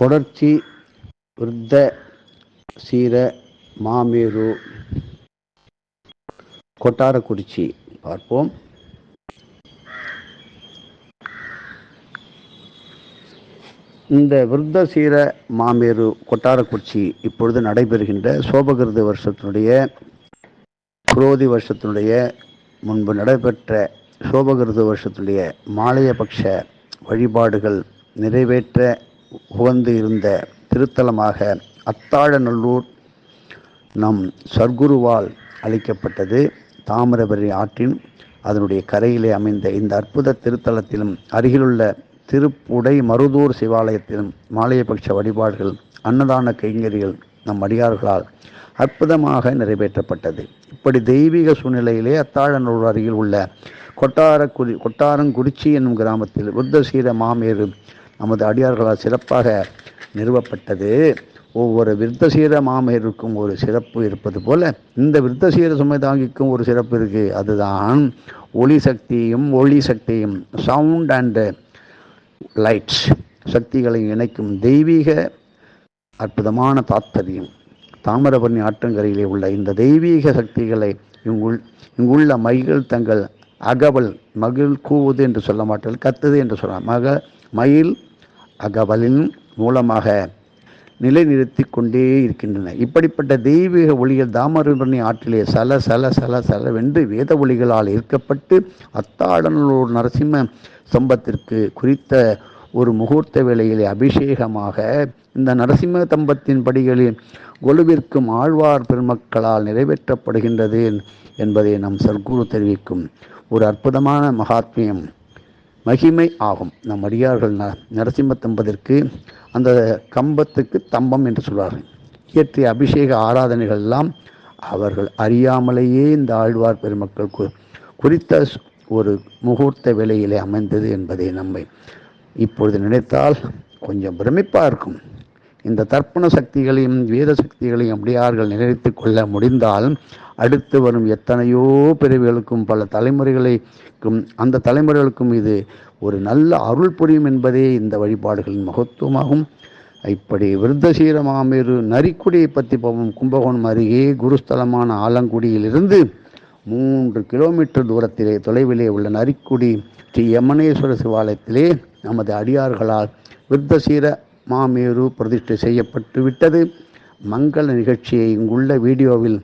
தொடர்ச்சி விருத்த சீர மாமேரு கொட்டாரக்குறிச்சி பார்ப்போம். இந்த விருத்த சீர மாமேரு கொட்டாரக்குறிச்சி இப்பொழுது நடைபெறுகின்ற சோபகிருத வருஷத்தினுடைய குரோதி வருஷத்தினுடைய முன்பு நடைபெற்ற சோபகிருத வருஷத்தினுடைய மாலையபக்ஷ வழிபாடுகள் நிறைவேற்ற உகந்து இருந்த திருத்தலமாக அத்தாழநல்லூர் நம் சர்க்குருவால் அளிக்கப்பட்டது. தாமிரபரணி ஆற்றின் அதனுடைய கரையிலே அமைந்த இந்த அற்புத திருத்தலத்திலும் அருகிலுள்ள திருப்புடை மருதூர் சிவாலயத்திலும் மாலையபட்ச வழிபாடுகள் அன்னதான கைங்கரிகள் நம் அடியார்களால் அற்புதமாக நிறைவேற்றப்பட்டது. இப்படி தெய்வீக சூழ்நிலையிலே அத்தாழநல்லூர் அருகில் உள்ள கொட்டாரக்குடி கொட்டாரங்குறிச்சி என்னும் கிராமத்தில் புத்தசீர மாமேறு நமது அடியார்களால் சிறப்பாக நிறுவப்பட்டது. ஒவ்வொரு விருத்தசீர மாமையருக்கும் ஒரு சிறப்பு இருப்பது போல இந்த விருத்தசீர சுமை தாங்கிக்கும் ஒரு சிறப்பு இருக்குது அதுதான் ஒளி சக்தியும் ஒளி சக்தியும் சவுண்ட் அண்டு லைட்ஸ் சக்திகளை இணைக்கும் தெய்வீக அற்புதமான தாத்பரியம் தாமிரபரணி ஆற்றங்கரையிலே உள்ள இந்த தெய்வீக சக்திகளை இங்குள் இங்குள்ள மயில் தங்கள் அகவல் மகிழ் கூவுது என்று சொல்ல மாட்டார்கள் கத்துது என்று சொல்லலாம் மக மயில் அகவலின் மூலமாக நிலைநிறுத்தி கொண்டே இருக்கின்றன. இப்படிப்பட்ட தெய்வீக ஒளிகள் தாமரபரணி ஆற்றிலே சல சல சல சலவென்று வேத ஒளிகளால் ஈர்க்கப்பட்டு அத்தாடனூர் நரசிம்ம ஸ்தம்பத்திற்கு குறித்த ஒரு முகூர்த்த வேளையிலே அபிஷேகமாக இந்த நரசிம்ம தம்பத்தின் படிகளில் கொலுவிற்கும் ஆழ்வார் பெருமக்களால் நிறைவேற்றப்படுகின்றது என்பதை நம் சர்க்குரு தெரிவிக்கும். ஒரு அற்புதமான மகாத்மியம். மகிமை ஆகும். நம் அடியார்கள் ந நரசிம்ம தம்பதற்கு அந்த கம்பத்துக்கு தம்பம் என்று சொல்வார்கள். இயற்றிய அபிஷேக ஆராதனைகள் எல்லாம் அவர்கள் அறியாமலேயே இந்த ஆழ்வார் பெருமக்கள் கு குறித்த ஒரு முகூர்த்த வேலையிலே அமைந்தது என்பதை நம்மை இப்பொழுது நினைத்தால் கொஞ்சம் பிரமிப்பாக இருக்கும். இந்த தர்ப்பண சக்திகளையும் வேத சக்திகளையும் அப்படியார்கள் நினைத்து கொள்ள முடிந்தால் அடுத்து வரும் எத்தனையோ பிறவிகளுக்கும் பல தலைமுறைகளுக்கும் அந்த தலைமுறைகளுக்கும் இது ஒரு நல்ல அருள் புரியும் என்பதே இந்த வழிபாடுகளின் மகத்துவமாகும். இப்படி விருத்தசீர மாமேரு நரிக்குடியை பற்றி போவோம் கும்பகோணம் அருகே குருஸ்தலமான ஆலங்குடியிலிருந்து மூன்று கிலோமீட்டர் தூரத்திலே தொலைவிலே உள்ள நரிக்குடி ஸ்ரீ யமனேஸ்வர சிவாலயத்திலே நமது அடியார்களால் விருத்தசீர மாமேரு பிரதிஷ்டை செய்யப்பட்டு விட்டது மங்கள நிகழ்ச்சியை இங்குள்ள வீடியோவில்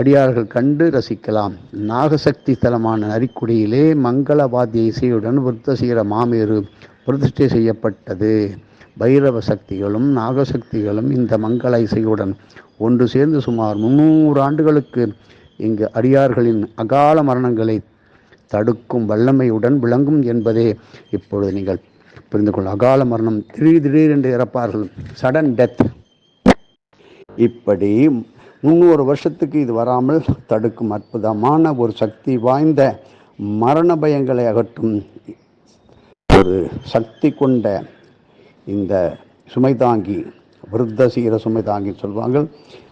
அடியார்கள் கண்டு ரசிக்கலாம். நாகசக்தி தலமான நரிக்குடியிலே மங்களவாத்திய இசையுடன் இசையுடன் விருத்தசீர மாமேரு பிரதிஷ்டை செய்யப்பட்டது. பைரவ சக்திகளும் நாகசக்திகளும் இந்த மங்கள இசையுடன் ஒன்று சேர்ந்து சுமார் முன்னூறு ஆண்டுகளுக்கு இங்கு அடியார்களின் அகால மரணங்களை தடுக்கும் வல்லமையுடன் விளங்கும் என்பதே இப்பொழுது நீங்கள் புரிந்து கொள்ள அகால மரணம் திடீர் திடீரென்று இறப்பார்கள். சடன் டெத் இப்படி முந்நூறு வருஷத்துக்கு இது வராமல் தடுக்கும் அற்புதமான ஒரு சக்தி வாய்ந்த மரண பயங்களை அகற்றும் ஒரு சக்தி கொண்ட இந்த சுமைதாங்கி விருத்தசீர சுமைதாங்கி சொல்வாங்க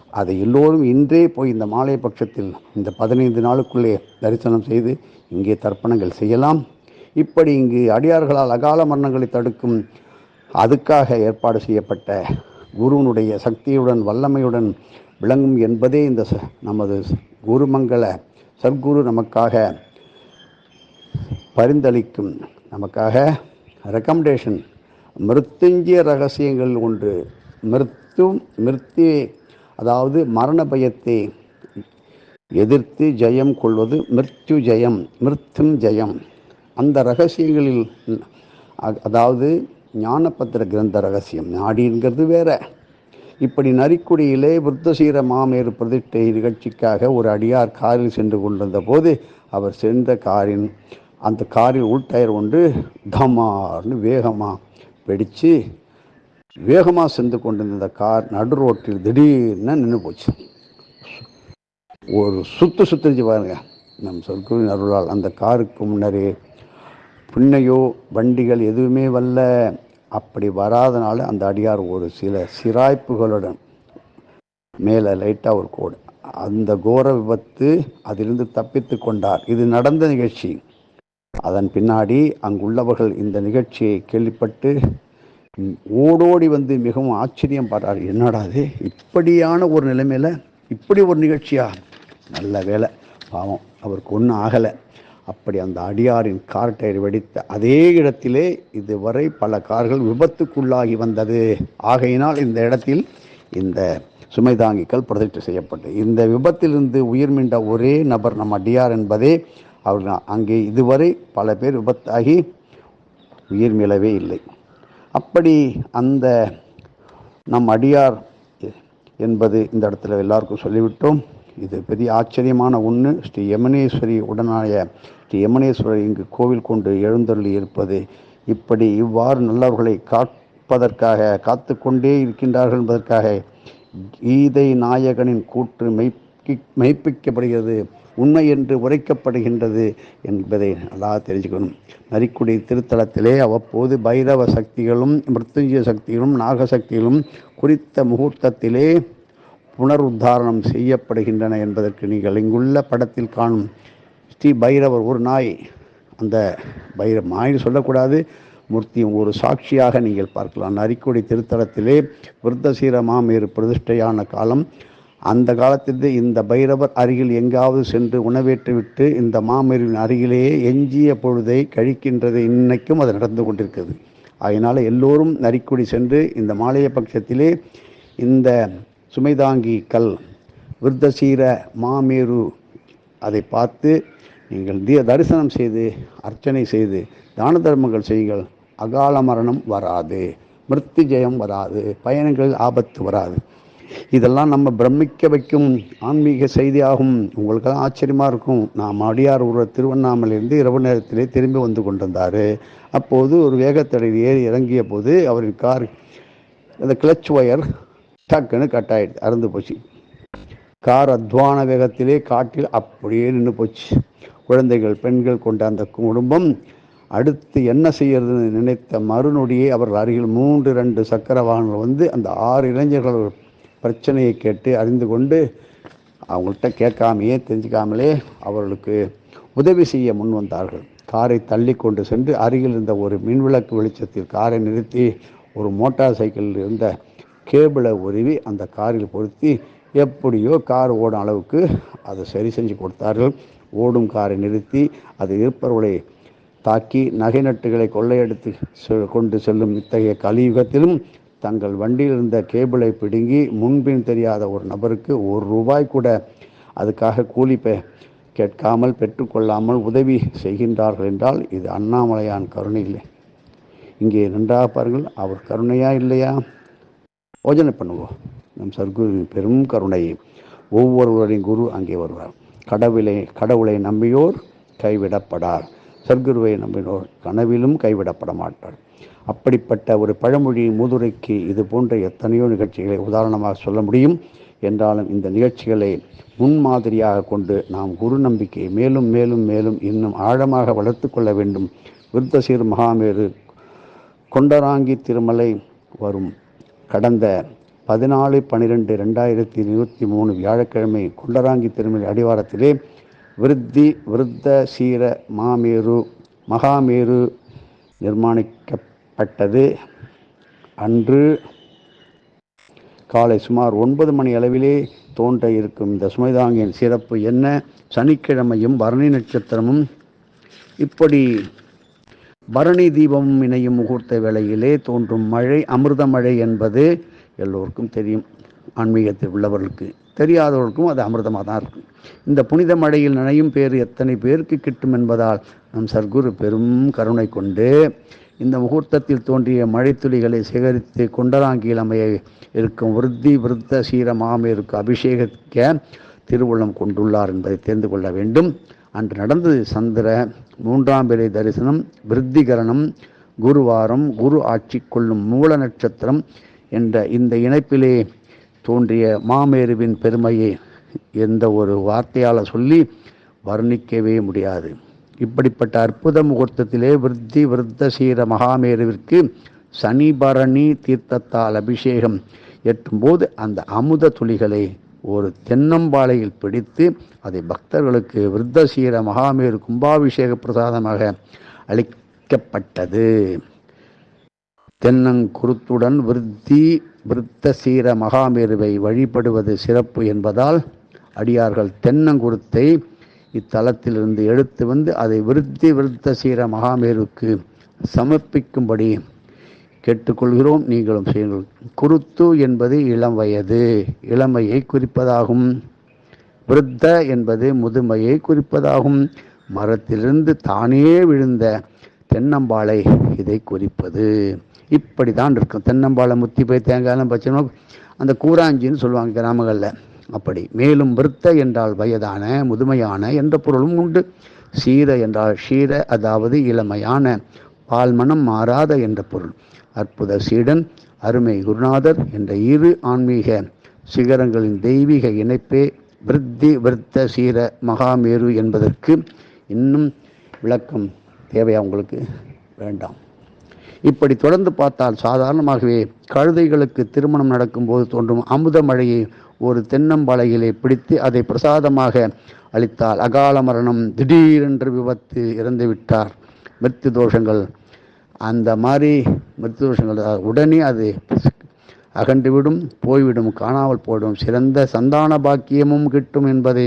அதை எல்லோரும் இன்றே போய் இந்த மாலை பட்சத்தில் இந்த பதினைந்து நாளுக்குள்ளே தரிசனம் செய்து இங்கே தர்ப்பணங்கள் செய்யலாம். இப்படி இங்கு அடியார்களால் அகால மரணங்களை தடுக்கும் அதுக்காக ஏற்பாடு செய்யப்பட்ட குருவனுடைய சக்தியுடன் வல்லமையுடன் விளங்கும் என்பதே இந்த ச- நமது குருமங்கள சத்குரு நமக்காக பரிந்தளிக்கும் நமக்காக ரெக்கமெண்டேஷன் மிருத்துஞ்சிய ரகசியங்கள் ஒன்று. மிருத்தும் மிருத்தி அதாவது மரண பயத்தை எதிர்த்து ஜெயம் கொள்வது மிருத்யு ஜெயம் மிருத்தும் ஜெயம். அந்த ரகசியங்களில் அதாவது ஞானபத்திர கிரந்த ரகசியம். நாடிங்கிறது வேற. இப்படி நரிக்குடியிலே புத்தசீர மாமேறு பிரதிஷ்டை நிகழ்ச்சிக்காக ஒரு அடியார் காரில் சென்று கொண்டிருந்த போது அவர் சென்ற காரின் அந்த காரில் உள் டயர் ஒன்று தமார்னு வேகமாக வெடித்து வேகமாக சென்று கொண்டிருந்த கார் நடு ரோட்டில் திடீர்னு நின்று போச்சு. ஒரு சுத்து சுத்துச்சு பாருங்க. நம் சொற்குவின் அருளால் அந்த காருக்கு முன்னரே பின்னையோ வண்டிகள் எதுவுமே வரல அப்படி வராதனால அந்த அடியார் ஒரு சில சிராய்ப்புகளுடன் மேலே லைட்டாக ஒரு கோடு. அந்த கோர விபத்து அதிலிருந்து தப்பித்து கொண்டார். இது நடந்த நிகழ்ச்சி. அதன் பின்னாடி அங்குள்ளவர்கள் இந்த நிகழ்ச்சியை கேள்விப்பட்டு ஓடோடி வந்து மிகவும் ஆச்சரியம் பாடுறார். என்னடாது இப்படியான ஒரு நிலைமையில் இப்படி ஒரு நிகழ்ச்சியா? நல்ல வேலை. பாவம். அவருக்கு ஒன்றும் ஆகலை. அப்படி அந்த அடியாரின் கார் டயர் வெடித்த அதே இடத்திலே இதுவரை பல கார்கள் விபத்துக்குள்ளாகி வந்தது. ஆகையினால் இந்த இடத்தில் இந்த சுமை தாங்கிகள் பிரதிஷ்டை செய்யப்பட்டு இந்த விபத்திலிருந்து உயிர் மீண்ட ஒரே நபர் நம் அடியார் என்பதே அவர் அங்கே இதுவரை பல பேர் விபத்தாகி உயிர் மீளவே இல்லை. அப்படி அந்த நம் அடியார் என்பது இந்த இடத்துல எல்லாருக்கும் சொல்லிவிட்டோம். இது பெரிய ஆச்சரியமான ஒன்று ஸ்ரீ யமுனேஸ்வரி உடனாய ஸ்ரீ யமுனேஸ்வரர் இங்கு கோவில் கொண்டு எழுந்தருளி இருப்பது. இப்படி இவ்வாறு நல்லவர்களை காப்பதற்காக காத்து கொண்டே இருக்கின்றார்கள் என்பதற்காக கீதை நாயகனின் கூற்று மெய்ப்பி மெய்ப்பிக்கப்படுகிறது. உண்மை என்று உரைக்கப்படுகின்றது என்பதை நல்லா தெரிஞ்சுக்கணும். நரிக்குடி திருத்தலத்திலே அவ்வப்போது பைரவ சக்திகளும் மிருத்துஞ்சய சக்திகளும் நாகசக்திகளும் குறித்த முகூர்த்தத்திலே புனருத்தாரணம் செய்யப்படுகின்றன என்பதற்கு நீங்கள் இங்குள்ள படத்தில் காணும் ஸ்ரீ பைரவர் ஒரு நாய். அந்த பைர நாய்னு சொல்லக்கூடாது. மூர்த்தியும் ஒரு சாட்சியாக நீங்கள் பார்க்கலாம். நரிக்குடி திருத்தலத்திலே விருத்தசீர மாமேறு பிரதிஷ்டையான காலம். அந்த காலத்திலிருந்து இந்த பைரவர் அருகில் எங்காவது சென்று உணவேற்றுவிட்டு இந்த மாமேரின் அருகிலேயே எஞ்சிய பொழுதை கழிக்கின்றது இன்னைக்கும் அது நடந்து கொண்டிருக்கிறது. அதனால் எல்லோரும் நரிக்குடி சென்று இந்த மாலைய பட்சத்திலே இந்த சுமைதாங்கி கல் விருத்தசீர மாமேரு அதை பார்த்து நீங்கள் தி தரிசனம் செய்து அர்ச்சனை செய்து தான தர்மங்கள் செய்யுங்கள். அகால மரணம் வராது. மிருத்து ஜெயம் வராது. பயணங்களில் ஆபத்து வராது. இதெல்லாம் நம்ம பிரமிக்க வைக்கும் ஆன்மீக செய்தியாகும். உங்களுக்கெல்லாம் ஆச்சரியமாக இருக்கும். நாம் அடியார் ஒரு திருவண்ணாமலையிலிருந்து இரவு நேரத்திலே திரும்பி வந்து கொண்டிருந்தார். அப்போது ஒரு வேகத்தடையில் ஏறி இறங்கிய போது அவரின் கார் அந்த கிளச் ஒயர் டக்குன்னு கட் ஆகிடுது அறுந்து போச்சு. கார் அத்வான வேகத்திலே காட்டில் அப்படியே நின்று போச்சு. குழந்தைகள் பெண்கள் கொண்ட அந்த குடும்பம் அடுத்து என்ன செய்யறதுன்னு நினைத்த மறுநொடியே அவர்கள் அருகில் மூன்று ரெண்டு சக்கர வாகனங்கள் வந்து அந்த ஆறு இளைஞர்கள் பிரச்சனையை கேட்டு அறிந்து கொண்டு அவங்கள்ட்ட கேட்காமையே தெரிஞ்சுக்காமலே அவர்களுக்கு உதவி செய்ய முன் வந்தார்கள். காரை தள்ளி கொண்டு சென்று அருகில் இருந்த ஒரு மின்விளக்கு வெளிச்சத்தில் காரை நிறுத்தி ஒரு மோட்டார் சைக்கிளில் இருந்த கேபிளை உருவி அந்த காரில் பொருத்தி எப்படியோ கார் ஓடும் அளவுக்கு அதை சரி செஞ்சு கொடுத்தார்கள். ஓடும் காரை நிறுத்தி அது இருப்பவர்களை தாக்கி நகை நட்டுகளை கொள்ளையடித்து செ- கொண்டு செல்லும் இத்தகைய கலியுகத்திலும் தங்கள் வண்டியில் இருந்த கேபிளை பிடுங்கி முன்பின் தெரியாத ஒரு நபருக்கு ஒரு ரூபாய் கூட அதுக்காக கூலி பெ கேட்காமல் பெற்றுக்கொள்ளாமல் உதவி செய்கின்றார்கள் என்றால் இது அண்ணாமலையான் கருணை இல்லை. இங்கே நன்றாக பாருங்கள் அவர் கருணையா இல்லையா? யோஜனை பண்ணுவோம். நம் சர்க்குருவின் பெரும் கருணை. ஒவ்வொருவரின் குரு அங்கே வருவார். கடவுளை கடவுளை நம்பியோர் கைவிடப்படார். சர்க்குருவை நம்பினோர் கனவிலும் கைவிடப்பட மாட்டார். அப்படிப்பட்ட ஒரு பழமொழி மூதுரைக்கு இது போன்ற எத்தனையோ நிகழ்ச்சிகளை உதாரணமாக சொல்ல முடியும். என்றாலும் இந்த நிகழ்ச்சிகளை முன்மாதிரியாக கொண்டு நாம் குரு நம்பிக்கையை மேலும் மேலும் மேலும் இன்னும் ஆழமாக வளர்த்து கொள்ள வேண்டும். விருத்தசீர் மகாமேரு கொண்டராங்கி திருமலை வரும். கடந்த பதினாலு பன்னிரெண்டு ரெண்டாயிரத்தி இருபத்தி மூணு வியாழக்கிழமை கொண்டராங்கி திருமலை அடிவாரத்திலே விருத்தி விருத்த சீர மாமேரு மகாமேரு நிர்மாணிக்கப்பட்டது. அன்று காலை சுமார் ஒன்பது மணி அளவிலே தோன்ற இருக்கும் இந்த சுமைதாங்கியின் சிறப்பு என்ன? சனிக்கிழமையும் பரணி நட்சத்திரமும் இப்படி பரணி தீபமும் இணையும் முகூர்த்த வேளையிலே தோன்றும் மழை அமிர்த மழை என்பது எல்லோருக்கும் தெரியும். ஆன்மீகத்தில் உள்ளவர்களுக்கு தெரியாதவர்களுக்கும் அது அமிர்தமாக தான் இருக்கும். இந்த புனித மழையில் நனையும் பேர் எத்தனை பேருக்கு கிட்டும் என்பதால் நம் சர்க்குரு பெரும் கருணை கொண்டு இந்த முகூர்த்தத்தில் தோன்றிய மழைத்துளிகளை சேகரித்து கொண்டராங்கியில் அமைய இருக்கும் விருத்தி விருத்த சீர மாமேருக்கு அபிஷேகிக்க திருவுள்ளம் கொண்டுள்ளார் என்பதை தெரிந்து கொள்ள வேண்டும். அன்று நடந்தது சந்திர மூன்றாம் பிறை தரிசனம் விருத்திகரணம் குருவாரம் குரு ஆட்சி கொள்ளும் மூல நட்சத்திரம் என்ற இந்த இணைப்பிலே தோன்றிய மாமேருவின் பெருமையை எந்த ஒரு வார்த்தையால் சொல்லி வர்ணிக்கவே முடியாது. இப்படிப்பட்ட அற்புத முகூர்த்தத்திலே விருத்தி விருத்த சீர மகாமேருவிற்கு சனிபரணி தீர்த்தத்தால் அபிஷேகம் எட்டும்போது அந்த அமுத துளிகளை ஒரு தென்னம்பாளையில் பிடித்து அதை பக்தர்களுக்கு விருத்தசீர மகாமேரு கும்பாபிஷேக பிரசாதமாக அளிக்கப்பட்டது. தென்னங்குருத்துடன் விருத்தி விருத்த சீர மகாமேருவை வழிபடுவது சிறப்பு என்பதால் அடியார்கள் தென்னங்குருத்தை இத்தலத்திலிருந்து எடுத்து வந்து அதை விருத்தி விருத்த சீர மகாமேருக்கு சமர்ப்பிக்கும்படி கேட்டுக்கொள்கிறோம். நீங்களும் செய்யுங்கள். குருத்து என்பது இளம் வயது. இளமையை குறிப்பதாகும். விருத்த என்பது முதுமையை குறிப்பதாகும். மரத்திலிருந்து தானே விழுந்த தென்னம்பாளை இதை குறிப்பது. இப்படி தான் இருக்கும். தென்னம்பாளை முத்தி போய் தேங்காயெல்லாம் பச்சை அந்த கூராஞ்சின்னு சொல்லுவாங்க கிராமங்களில். அப்படி. மேலும் விருத்த என்றால் வயதான முதுமையான என்ற பொருளும் உண்டு. சீர என்றால் ஷீர அதாவது இளமையான பால்மனம் மாறாத என்ற பொருள். அற்புத சீடன் அருமை குருநாதர் என்ற இரு ஆன்மீக சிகரங்களின் தெய்வீக இணைப்பே விருத்தி விருத்த சீர மகாமேரு என்பதற்கு இன்னும் விளக்கம் தேவையா உங்களுக்கு? வேண்டாம். இப்படி தொடர்ந்து பார்த்தால் சாதாரணமாகவே கழுதைகளுக்கு திருமணம் நடக்கும்போது தோன்றும் அமுத மழையை ஒரு தென்னம்பாளையிலே பிடித்து அதை பிரசாதமாக அளித்தால் அகால மரணம் திடீரென்று விபத்து இறந்துவிட்டார். மிருத்து தோஷங்கள் அந்த மாதிரி மிருத்து தோஷங்கள் உடனே அது அகண்டுவிடும் போய்விடும் காணாமல் போய்விடும். சிறந்த சந்தான பாக்கியமும் கிட்டும் என்பதை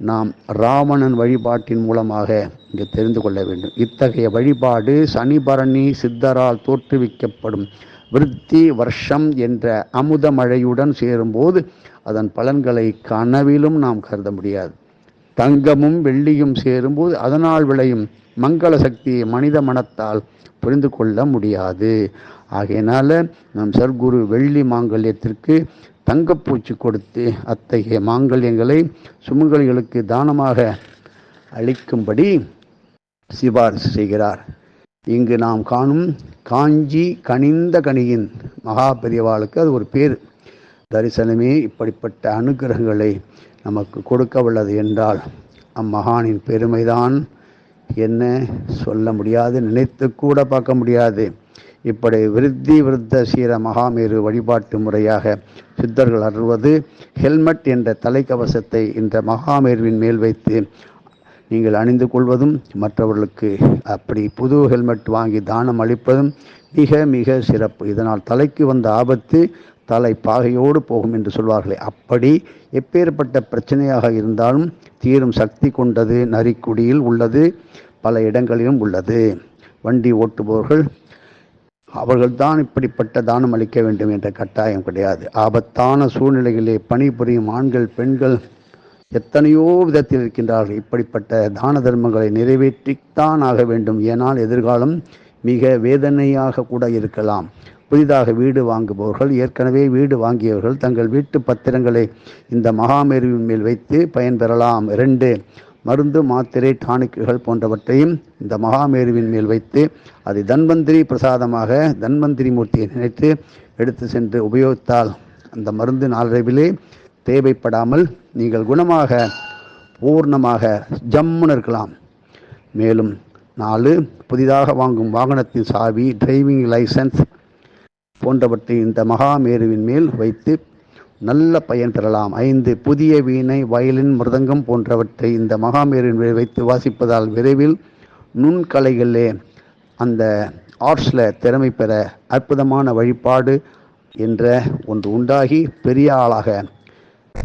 நாம் ராவணன் வழிபாட்டின் மூலமாக இங்கே தெரிந்து கொள்ள வேண்டும். இத்தகைய வழிபாடு சனிபரணி சித்தரால் தோற்றுவிக்கப்படும். விருத்தி வருஷம் என்ற அமுத மழையுடன் சேரும்போது அதன் பலன்களை கனவிலும் நாம் கருத முடியாது. தங்கமும் வெள்ளியும் சேரும்போது அதனால் விளையும் மங்கள சக்தியை மனித மனத்தால் புரிந்து கொள்ள முடியாது. ஆகையினால் நம் சர்க்குரு வெள்ளி மாங்கல்யத்திற்கு தங்கப்பூச்சி கொடுத்து அத்தகைய மாங்கல்யங்களை சுமங்கலிகளுக்கு தானமாக அளிக்கும்படி சிபாரிசு செய்கிறார். இங்கு நாம் காணும் காஞ்சி கனிந்த கனியின் மகா பெரியவாளுக்கு அது ஒரு பேர். தரிசனமே இப்படிப்பட்ட அனுகிரகங்களை நமக்கு கொடுக்க உள்ளது என்றால் அம்மகானின் பெருமைதான். என்ன சொல்ல முடியாது நினைத்து கூட பார்க்க முடியாது. இப்படி விருத்தி விருத்த சீர மகாமேரு வழிபாட்டு முறையாக சித்தர்கள் அருள்வது ஹெல்மெட் என்ற தலைக்கவசத்தை இந்த மகாமேருவின் மேல் வைத்து நீங்கள் அணிந்து கொள்வதும் மற்றவர்களுக்கு அப்படி புது ஹெல்மெட் வாங்கி தானம் அளிப்பதும் மிக மிக சிறப்பு. இதனால் தலைக்கு வந்த ஆபத்து தலை பாகையோடு போகும் என்று சொல்வார்களே. அப்படி எப்பேற்பட்ட பிரச்சனையாக இருந்தாலும் தீரும் சக்தி கொண்டது நரிக்குடியில் உள்ளது. பல இடங்களிலும் உள்ளது. வண்டி ஓட்டுபவர்கள் அவர்கள்தான் இப்படிப்பட்ட தானம் அளிக்க வேண்டும் என்ற கட்டாயம் கிடையாது. ஆபத்தான சூழ்நிலைகளிலே பணிபுரியும் ஆண்கள் பெண்கள் எத்தனையோ விதத்தில் இருக்கின்றார்கள். இப்படிப்பட்ட தான தர்மங்களை நிறைவேற்றித்தான் ஆக வேண்டும். ஏனால் எதிர்காலம் மிக வேதனையாக கூட இருக்கலாம். புதிதாக வீடு வாங்குபவர்கள் ஏற்கனவே வீடு வாங்கியவர்கள் தங்கள் வீட்டு பத்திரங்களை இந்த மகாமேருவின் மேல் வைத்து பயன்பெறலாம். இரண்டு மருந்து மாத்திரை டானிக்குகள் போன்றவற்றையும் இந்த மகாமேருவின் மேல் வைத்து அதை தன்வந்திரி பிரசாதமாக தன்வந்திரி மூர்த்தியை நினைத்து எடுத்து சென்று உபயோகித்தால் அந்த மருந்து நாளடைவிலே தேவைப்படாமல் நீங்கள் குணமாக பூர்ணமாக ஜம்முன்னு இருக்கலாம். மேலும் நாலு புதிதாக வாங்கும் வாகனத்தின் சாவி டிரைவிங் லைசன்ஸ் போன்றவற்றை இந்த மகாமேருவின் மேல் வைத்து நல்ல பயன் பெறலாம் ஐந்து புதிய வீணை வயலின் மிருதங்கம் போன்றவற்றை இந்த மகாமேரின் வைத்து வாசிப்பதால் விரைவில் நுண்கலைகளிலே அந்த ஆர்ட்ஸில் திறமை பெற அற்புதமான வழிபாடு என்ற ஒன்று உண்டாகி பெரிய ஆளாக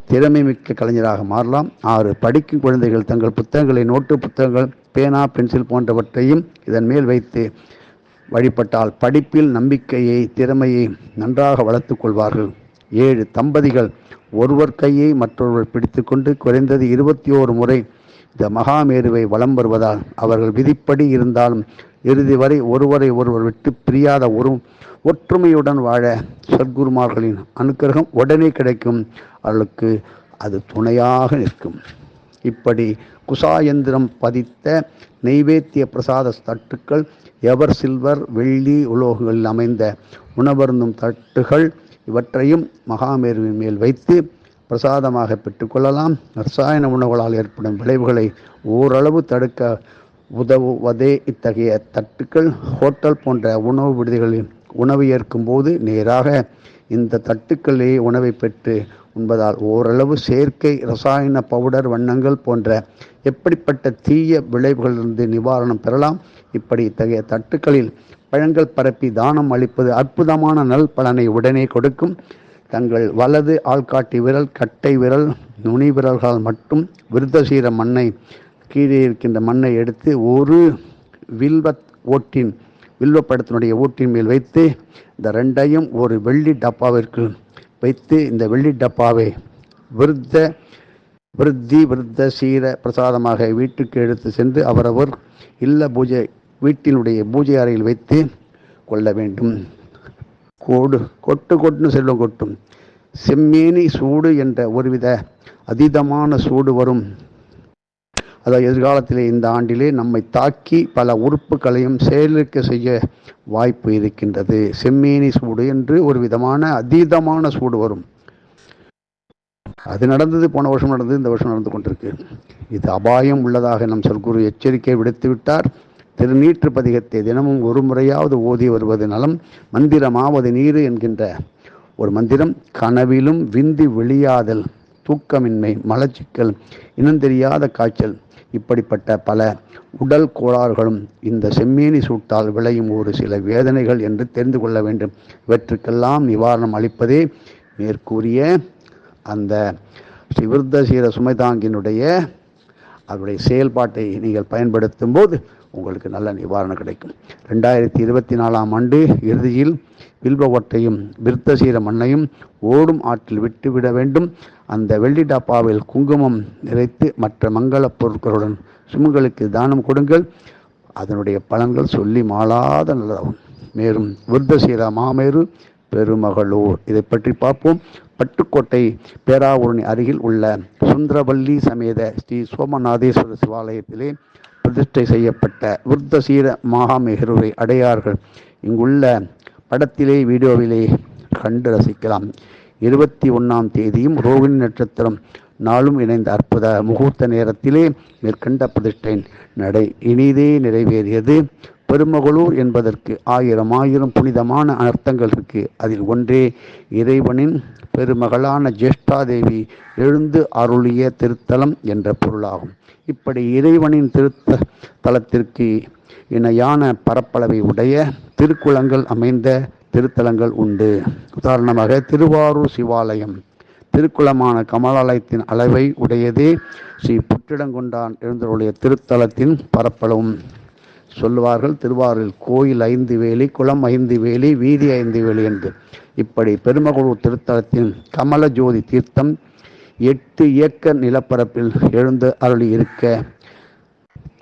திறமை மிக்க கலைஞராக மாறலாம். ஆறு படிக்கும் குழந்தைகள் தங்கள் புத்தகங்களை நோட்டு புத்தகங்கள் பேனா பென்சில் போன்றவற்றையும் இதன் மேல் வைத்து வழிபட்டால் படிப்பில் நம்பிக்கையை திறமையை நன்றாக வளர்த்துக் கொள்வார்கள். ஏழு தம்பதிகள். ஒருவர் கையை மற்றொருவர் பிடித்துக்கொண்டு குறைந்தது இருபத்தி ஓரு முறை இந்த மகாமேருவை வலம் வருவதால் அவர்கள் விதிப்படி இருந்தாலும் இறுதி வரை ஒருவரை ஒருவர் விட்டு பிரியாத ஒரு ஒற்றுமையுடன் வாழ சத்குருமார்களின் அனுக்கிரகம் உடனே கிடைக்கும். அவர்களுக்கு அது துணையாக நிற்கும். இப்படி குசாயந்திரம் பதித்த நெய்வேத்திய பிரசாத தட்டுக்கள் எவர் சில்வர் வெள்ளி உலோகங்களில் அமைந்த உணவருந்தும் தட்டுகள் இவற்றையும் மகாமேருவின் மேல் வைத்து பிரசாதமாக பெற்றுக்கொள்ளலாம். ரசாயன உணவுகளால் ஏற்படும் விளைவுகளை ஓரளவு தடுக்க உதவுவதே இத்தகைய தட்டுக்கள். ஹோட்டல் போன்ற உணவு விடுதிகளில் உணவு ஏற்கும் போது நேராக இந்த தட்டுக்களே உணவை பெற்று உண்பதால் ஓரளவு செயற்கை ரசாயன பவுடர் வண்ணங்கள் போன்ற எப்படிப்பட்ட தீய விளைவுகளிலிருந்து நிவாரணம் பெறலாம். இப்படி இத்தகைய தட்டுக்களில் பழங்கள் பரப்பி தானம் அளிப்பது அற்புதமான நல் பலனை உடனே கொடுக்கும். தங்கள் வலது ஆள்காட்டி விரல் கட்டை விரல் நுனி விரல்களால் மட்டும் விருத்தசீர மண்ணை கீழே இருக்கின்ற மண்ணை எடுத்து ஒரு வில்வ ஓட்டின் வில்வப்படத்தினுடைய ஓட்டின் மேல் வைத்து இந்த ரெண்டையும் ஒரு வெள்ளி டப்பாவிற்கு வைத்து இந்த வெள்ளி டப்பாவை விருத்த விருத்தி விருத்த சீர பிரசாதமாக வீட்டுக்கு எடுத்து சென்று அவரவர் இல்ல பூஜை வீட்டினுடைய பூஜை அறையில் வைத்து கொள்ள வேண்டும். கோடு கொட்டு கொட்டுன்னு செல்லும் கொட்டும் செம்மேனி சூடு என்ற ஒருவித அதீதமான சூடு வரும். அதாவது எதிர்காலத்திலே இந்த ஆண்டிலே நம்மை தாக்கி பல உறுப்புகளையும் செயலிழக்க செய்ய வாய்ப்பு இருக்கின்றது. செம்மேனி சூடு என்று ஒரு விதமான அதீதமான சூடு வரும். அது நடந்தது போன வருஷம் நடந்தது இந்த வருஷம் நடந்து கொண்டிருக்கு. இது அபாயம் உள்ளதாக நம் சொல்குரு எச்சரிக்கை விடுத்து விட்டார். திருநீற்று பதிகத்தை தினமும் ஒரு முறையாவது ஓதி வருவது நலம். மந்திரமாவது நீரு என்கின்ற ஒரு மந்திரம். கனவிலும் விந்தி வெளியாதல் தூக்கமின்மை மலச்சிக்கல் இனந்தெரியாத காய்ச்சல் இப்படிப்பட்ட பல உடல் கோளாறுகளும் இந்த செம்மேனி சூட்டால் விளையும் ஒரு சில வேதனைகள் என்று தெரிந்து கொள்ள வேண்டும். இவற்றுக்கெல்லாம் நிவாரணம் அளிப்பதே மேற்கூறிய அந்த ஸ்ரீவிருத்தசீர சுமைதாங்கினுடைய அவருடைய செயல்பாட்டை நீங்கள் பயன்படுத்தும் போது உங்களுக்கு நல்ல நிவாரணம் கிடைக்கும். ரெண்டாயிரத்தி இருபத்தி நாலாம் ஆண்டு இறுதியில் வில்பவட்டையும் விருத்தசீர மண்ணையும் ஓடும் ஆற்றில் விட்டுவிட வேண்டும். அந்த வெள்ளி டப்பாவில் குங்குமம் நிறைத்து மற்ற மங்கள பொருட்களுடன் சுமங்களுக்கு தானம் கொடுங்கள். அதனுடைய பலன்கள் சொல்லி மாளாத நல்லதாகும். மேலும் விருத்தசீர மாமேரு பெருமகளூர். இதை பற்றி பார்ப்போம். பட்டுக்கோட்டை பேராவூரணி அருகில் உள்ள சுந்தரவல்லி சமேத ஸ்ரீ சோமநாதேஸ்வரர் சிவாலயத்திலே பிரதிஷ்டை செய்யப்பட்ட விருத்தசீர மகாமெஹருவை அடையார்கள். இங்குள்ள படத்திலே வீடியோவிலே கண்டு ரசிக்கலாம். இருபத்தி ஒன்றாம் தேதியும் ரோகிணி நட்சத்திரம் நாளும் இணைந்த அற்புத முகூர்த்த நேரத்திலே மேற்கண்ட பிரதிஷ்டை நடை இனிதே நிறைவேறியது. பெருமகளூர் என்பதற்கு ஆயிரம் ஆயிரம் புனிதமான அர்த்தங்கள் இருக்கு. அதில் ஒன்றே இறைவனின் பெருமகளான ஜேஷ்டாதேவி எழுந்து அருளிய திருத்தலம் என்ற பொருளாகும். இப்படி இறைவனின் திருத்த தலத்திற்கு இணையான பரப்பளவை உடைய திருக்குளங்கள் அமைந்த திருத்தலங்கள் உண்டு. உதாரணமாக திருவாரூர் சிவாலயம். திருக்குளமான கமலாலயத்தின் அளவை உடையதே ஸ்ரீ புற்றிடங்கொண்டான் எழுந்தருடைய திருத்தலத்தின் பரப்பளவும். சொல்லுவார்கள் திருவாரூரில் கோயில் ஐந்து வேலி குளம் ஐந்து வேலி வீதி ஐந்து வேலி என்று. இப்படி பெருமகளூர் திருத்தலத்தின் கமல ஜோதி தீர்த்தம் எட்டு ஏக்கர் நிலப்பரப்பில் எழுந்து அருளி இருக்க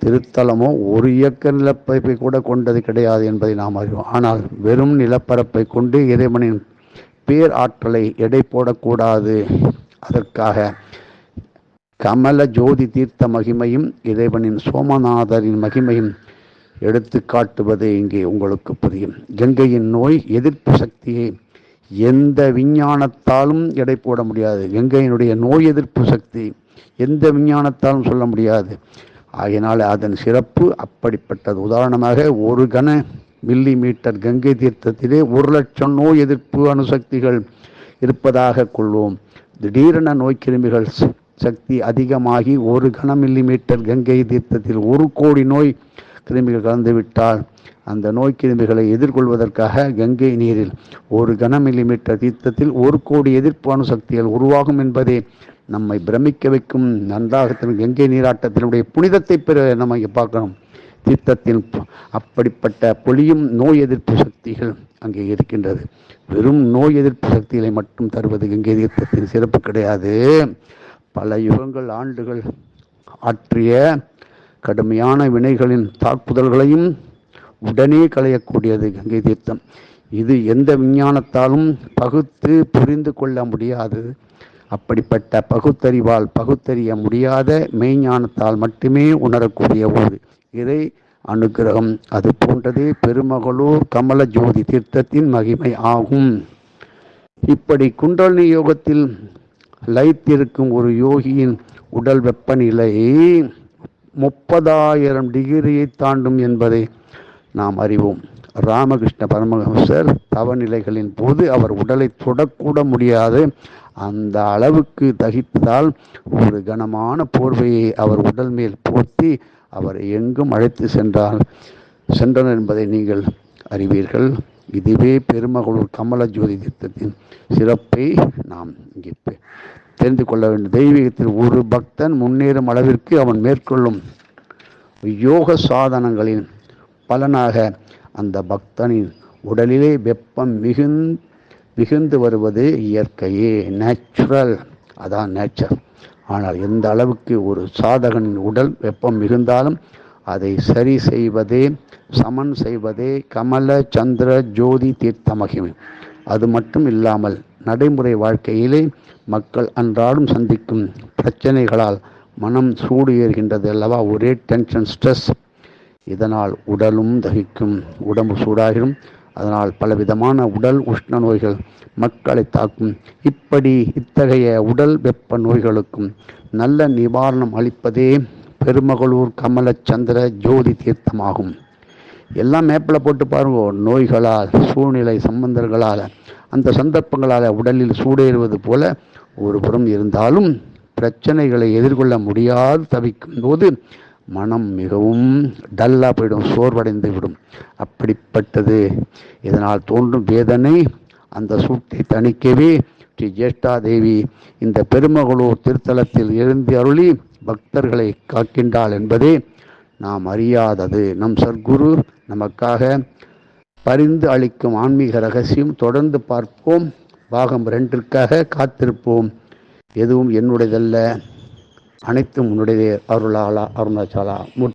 திருத்தலமோ ஒரு ஏக்கர் நிலப்பரப்பை கூட கொண்டது கிடையாது என்பதை நாம் அறிவோம். ஆனால் வெறும் நிலப்பரப்பை கொண்டு இறைவனின் பேர் ஆற்றலை எடை போடக்கூடாது. அதற்காக கமல ஜோதி தீர்த்த மகிமையும் இறைவனின் சோமநாதரின் மகிமையும் எடுத்து காட்டுவது இங்கே உங்களுக்கு புரியும். கங்கையின் நோய் எதிர்ப்பு சக்தியை எந்த விஞ்ஞானத்தாலும் எடை போட முடியாது. கங்கையினுடைய நோய் எதிர்ப்பு சக்தி? எந்த விஞ்ஞானத்தாலும் சொல்ல முடியாது. ஆகையினால் அதன் சிறப்பு அப்படிப்பட்டது. உதாரணமாக ஒரு கன மில்லி மீட்டர் கங்கை தீர்த்தத்திலே ஒரு லட்சம் நோய் எதிர்ப்பு அணுசக்திகள் இருப்பதாக கொள்வோம். திடீரென நோய்க்கிருமிகள் சக்தி அதிகமாகி ஒரு கன மில்லி மீட்டர் கங்கை தீர்த்தத்தில் ஒரு கோடி நோய் கிருமிகள் கலந்துவிட்டால் அந்த நோய் கிருமிகளை எதிர்கொள்வதற்காக கங்கை நீரில் ஒரு கன மில்லிமீட்டர் தீர்த்தத்தில் ஒரு கோடி எதிர்ப்பு சக்திகள் உருவாகும் என்பதே நம்மை பிரமிக்க வைக்கும் நன்றாக கங்கை நீராட்டத்தினுடைய புனிதத்தை பெற நம்ம இங்கே பார்க்கணும். தீர்த்தத்தில் அப்படிப்பட்ட பொழியும் நோய் எதிர்ப்பு சக்திகள் அங்கே இருக்கின்றது. வெறும் நோய் எதிர்ப்பு சக்திகளை மட்டும் தருவது கங்கை தீர்த்தத்தின் சிறப்பு கிடையாது. பல யுகங்கள் ஆண்டுகள் ஆற்றிய கடுமையான வினைகளின் தாக்குதல்களையும் உடனே களையக்கூடியது கங்கை தீர்த்தம். இது எந்த விஞ்ஞானத்தாலும் பகுத்து புரிந்து கொள்ள முடியாது. அப்படிப்பட்ட பகுத்தறிவால் பகுத்தறிய முடியாத மெய்ஞானத்தால் மட்டுமே உணரக்கூடிய ஒரு இறை அனுகிரகம் அது போன்றதே பெருமகளூர் கமல ஜோதி தீர்த்தத்தின் மகிமை ஆகும். இப்படி குண்டலினி யோகத்தில் லைத்திருக்கும் ஒரு யோகியின் உடல் வெப்பநிலை முப்பதாயிரம் டிகிரியை தாண்டும் என்பதை நாம் அறிவோம். ராமகிருஷ்ண பரமஹம்சர் தவநிலைகளின் போது அவர் உடலை தொடக்கூட முடியாது. அந்த அளவுக்கு தகித்ததால் ஒரு கனமான போர்வையை அவர் உடல் மேல் போர்த்தி அவரை எங்கும் அழைத்து சென்றால் சென்றனர் என்பதை நீங்கள் அறிவீர்கள். இதுவே பெருமகளூர் கமல ஜோதி திட்டத்தின் சிறப்பை நாம் இங்கே தெரிந்து கொள்ள வேண்டும். தெய்வீகத்தில் ஒரு பக்தன் முன்னேறும் அளவிற்கு அவன் மேற்கொள்ளும் யோக சாதனங்களின் பலனாக அந்த பக்தனின் உடலிலே வெப்பம் மிகுந் மிகுந்து வருவது இயற்கையே நேச்சுரல் அதான் நேச்சர் ஆனால் எந்த அளவுக்கு ஒரு சாதகனின் உடல் வெப்பம் மிகுந்தாலும் அதை சரி செய்வதே சமன் செய்வதே கமல சந்திர ஜோதி தீர்த்த மகிமை. அது மட்டும் இல்லாமல் நடைமுறை வாழ்க்கையிலே மக்கள் அன்றாடம் சந்திக்கும் பிரச்சனைகளால் மனம் சூடு ஏறுகின்றது அல்லவா? ஒரே டென்ஷன் ஸ்ட்ரெஸ் இதனால் உடலும் தகிக்கும் உடம்பு சூடாகிடும். அதனால் பலவிதமான உடல் உஷ்ண நோய்கள் மக்களை தாக்கும். இப்படி இத்தகைய உடல் வெப்ப நோய்களுக்கும் நல்ல நிவாரணம் அளிப்பதே பெருமகளூர் கமலச்சந்திர ஜோதி தீர்த்தமாகும். எல்லாம் மேப்பில் போட்டு பாருங்க. நோய்களால் சூழ்நிலை சம்பந்தங்களால் அந்த சந்தர்ப்பங்களால் உடலில் சூடேறுவது போல ஒரு புறம் இருந்தாலும் பிரச்சனைகளை எதிர்கொள்ள முடியாது தவிக்கும் போது மனம் மிகவும் டல்லாக போயிடும் சோர்வடைந்து விடும். அப்படிப்பட்டது. இதனால் தோன்றும் வேதனை அந்த சூட்டை தணிக்கவே ஸ்ரீ ஜேஷ்டா தேவி இந்த பெருமகளூர் திருத்தலத்தில் எழுந்து அருளி பக்தர்களை காக்கின்றாள் என்பதே நாம் அறியாதது. நம் சர்க்குரு நமக்காக பரிந்து அளிக்கும் ஆன்மீக ரகசியம் தொடர்ந்து பார்ப்போம். பாகம் ரெண்டிற்காக காத்திருப்போம். எதுவும் என்னுடையதல்ல. அனைத்தும் உன்னுடைய அருளாலா அருணாச்சாலா